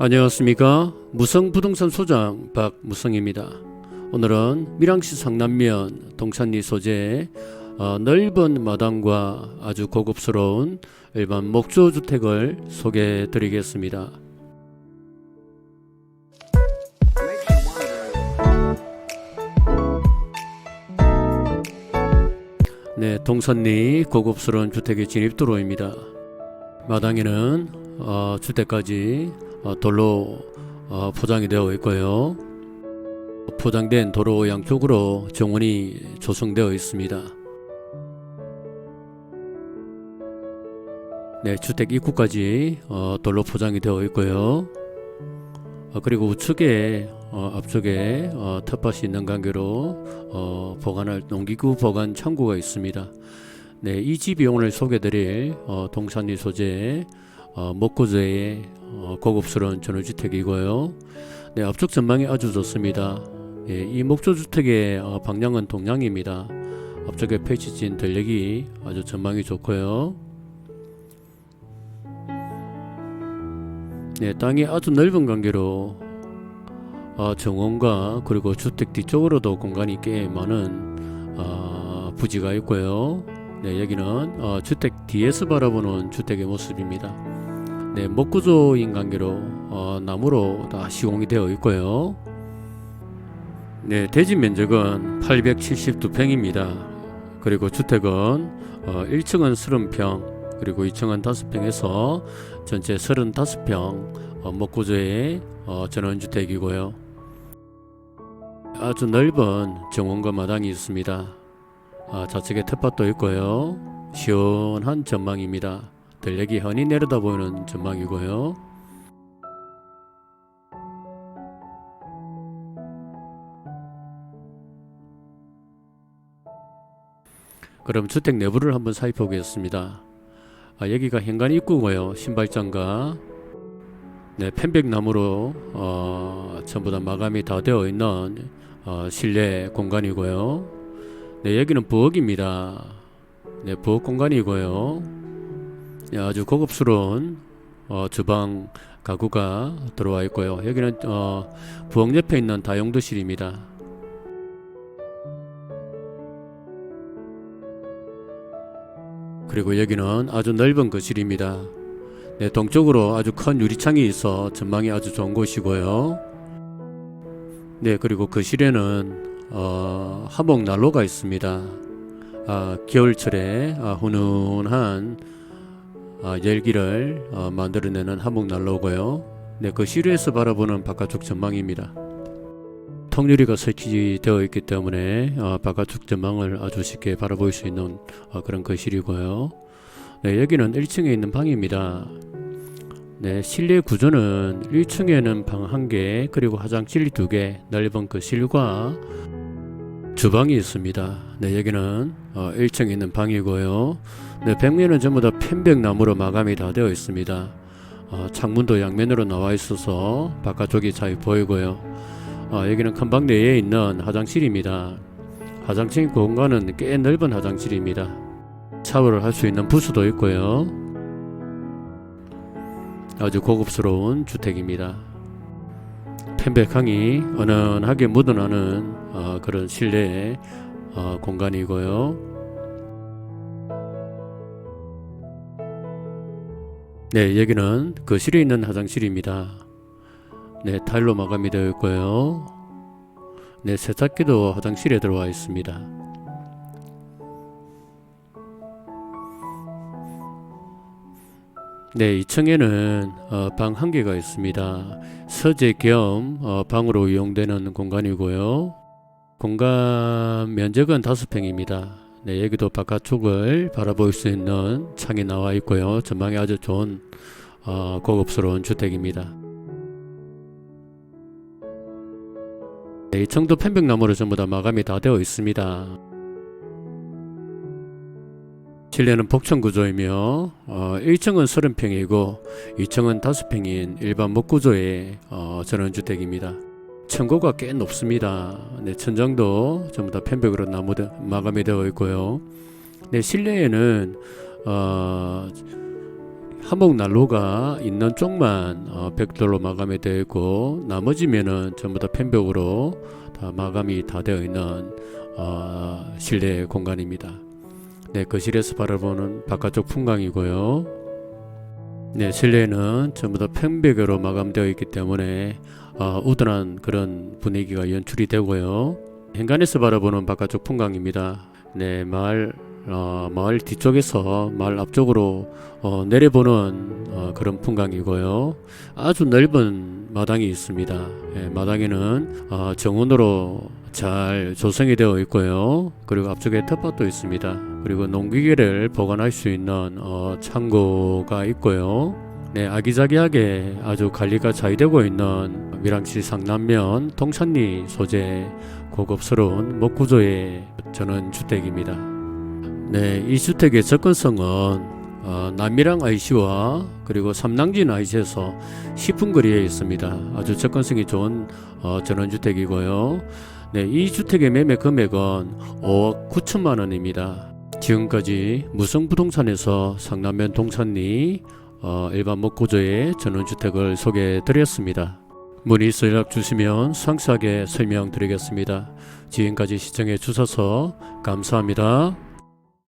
안녕하십니까 무성부동산 소장 박무성입니다. 오늘은 밀양시 상남면 동산리 소재의 어, 넓은 마당과 아주 고급스러운 일반 목조 주택을 소개해 드리겠습니다. 네, 동산리 고급스러운 주택의 진입도로입니다. 마당에는 어, 주택까지 어, 돌로 어, 포장이 되어 있고요. 포장된 도로 양쪽으로 정원이 조성되어 있습니다. 네, 주택 입구까지 어, 돌로 포장이 되어 있고요. 어, 그리고 우측에 어, 앞쪽에 어, 텃밭이 있는 관계로 어, 보관할 농기구 보관 창고가 있습니다. 네, 이 집이 오늘 소개드릴 어, 동산리 소재 어, 목고제의 어, 고급스러운 전원주택이고요. 네, 앞쪽 전망이 아주 좋습니다. 예, 이 목조주택의 어, 방향은 동향입니다. 앞쪽에 펼쳐진 들녘이 아주 전망이 좋고요. 네, 땅이 아주 넓은 관계로 어, 정원과 그리고 주택 뒤쪽으로도 공간이 꽤 많은 어, 부지가 있고요. 네, 여기는 어, 주택 뒤에서 바라보는 주택의 모습입니다. 네, 목구조인 관계로 어, 나무로 다 시공이 되어 있고요. 네, 대지 면적은 872평입니다. 그리고 주택은 어, 1층은 30평, 그리고 2층은 5평에서 전체 35평 어, 목구조의 어, 전원주택이고요. 아주 넓은 정원과 마당이 있습니다. 아, 좌측에 텃밭도 있고요. 시원한 전망입니다. 들녘이 흔히 내려다 보이는 전망이고요. 그럼 주택 내부를 한번 살펴보겠습니다. 아, 여기가 현관 입구고요. 신발장과 네, 편백나무로 어, 전부 다 마감이 다 되어 있는 어, 실내 공간이고요. 네, 여기는 부엌입니다. 네, 부엌 공간이고요. 네, 아주 고급스러운 어, 주방 가구가 들어와 있고요. 여기는 어, 부엌 옆에 있는 다용도실입니다. 그리고 여기는 아주 넓은 거실입니다. 네, 동쪽으로 아주 큰 유리창이 있어 전망이 아주 좋은 곳이고요. 네, 그리고 거실에는 어, 하목 난로가 있습니다. 아, 겨울철에 아, 훈훈한 아, 열기를 어, 만들어내는 하목 난로고요. 네, 그 실에서 바라보는 바깥쪽 전망입니다. 통유리가 설치 되어 있기 때문에 어, 바깥쪽 전망을 아주 쉽게 바라볼 수 있는 어, 그런 거실이고요. 네, 여기는 1층에 있는 방입니다. 네, 실내 구조는 1층에는 방한 개, 그리고 화장실 두 개, 넓은 거실과 주방이 있습니다. 네, 여기는 어, 1층에 있는 방이고요. 네, 벽면은 전부 다 편백나무로 마감이 다 되어 있습니다. 어, 창문도 양면으로 나와 있어서 바깥쪽이 잘 보이고요. 어, 여기는 큰방 내에 있는 화장실입니다. 화장실 공간은 꽤 넓은 화장실입니다. 샤워를 할 수 있는 부스도 있고요. 아주 고급스러운 주택입니다. 편백향이 은은하게 묻어나는 어, 그런 실내 어, 공간이고요. 네, 여기는 거실에 있는 화장실입니다. 네, 타일로 마감이 되어 있고요. 네, 세탁기도 화장실에 들어와 있습니다. 네, 2층에는 어, 방한 개가 있습니다. 서재 겸 어, 방으로 이용되는 공간이고요. 공간 면적은 5평입니다. 네, 여기도 바깥쪽을 바라볼 수 있는 창이 나와 있고요. 전망이 아주 좋은 어, 고급스러운 주택입니다. 네, 2층도 편백나무로 전부 다 마감이 다 되어 있습니다. 실내는 복층 구조이며 어, 1층은 30평이고 2층은 5평인 일반 목구조의 어, 전원주택입니다. 층고가 꽤 높습니다. 네, 천장도 전부 다 편백으로 나무 되, 마감이 되어 있고요. 네, 실내에는 어, 한복 난로가 있는 쪽만 어, 벽돌로 마감이 되어 있고 나머지면은 전부 다 펜벽으로 다 마감이 다 되어 있는 어, 실내 공간입니다. 네, 거실에서 바라보는 바깥쪽 풍광이고요. 네, 실내는 전부 다 펜벽으로 마감되어 있기 때문에 어, 우둔한 그런 분위기가 연출이 되고요. 현관에서 바라보는 바깥쪽 풍광입니다. 네, 마을 어, 마을 뒤쪽에서 마을 앞쪽으로 어, 내려보는 어, 그런 풍광이고요. 아주 넓은 마당이 있습니다. 예, 마당에는 어, 정원으로 잘 조성이 되어 있고요. 그리고 앞쪽에 텃밭도 있습니다. 그리고 농기계를 보관할 수 있는 어, 창고가 있고요. 네, 아기자기하게 아주 관리가 잘 되고 있는 밀양시 상남면 동산리 소재 고급스러운 목구조의 전원 주택입니다. 네, 이 주택의 접근성은 어, 남미랑 IC와 그리고 삼낭진 IC에서 10분 거리에 있습니다. 아주 접근성이 좋은 어, 전원주택이고요. 네, 이 주택의 매매 금액은 5억 9천만 원입니다. 지금까지 무성부동산에서 상남면 동산리 어, 일반 목구조의 전원주택을 소개해 드렸습니다. 문의 있어 연락 주시면 상세하게 설명드리겠습니다. 지금까지 시청해 주셔서 감사합니다.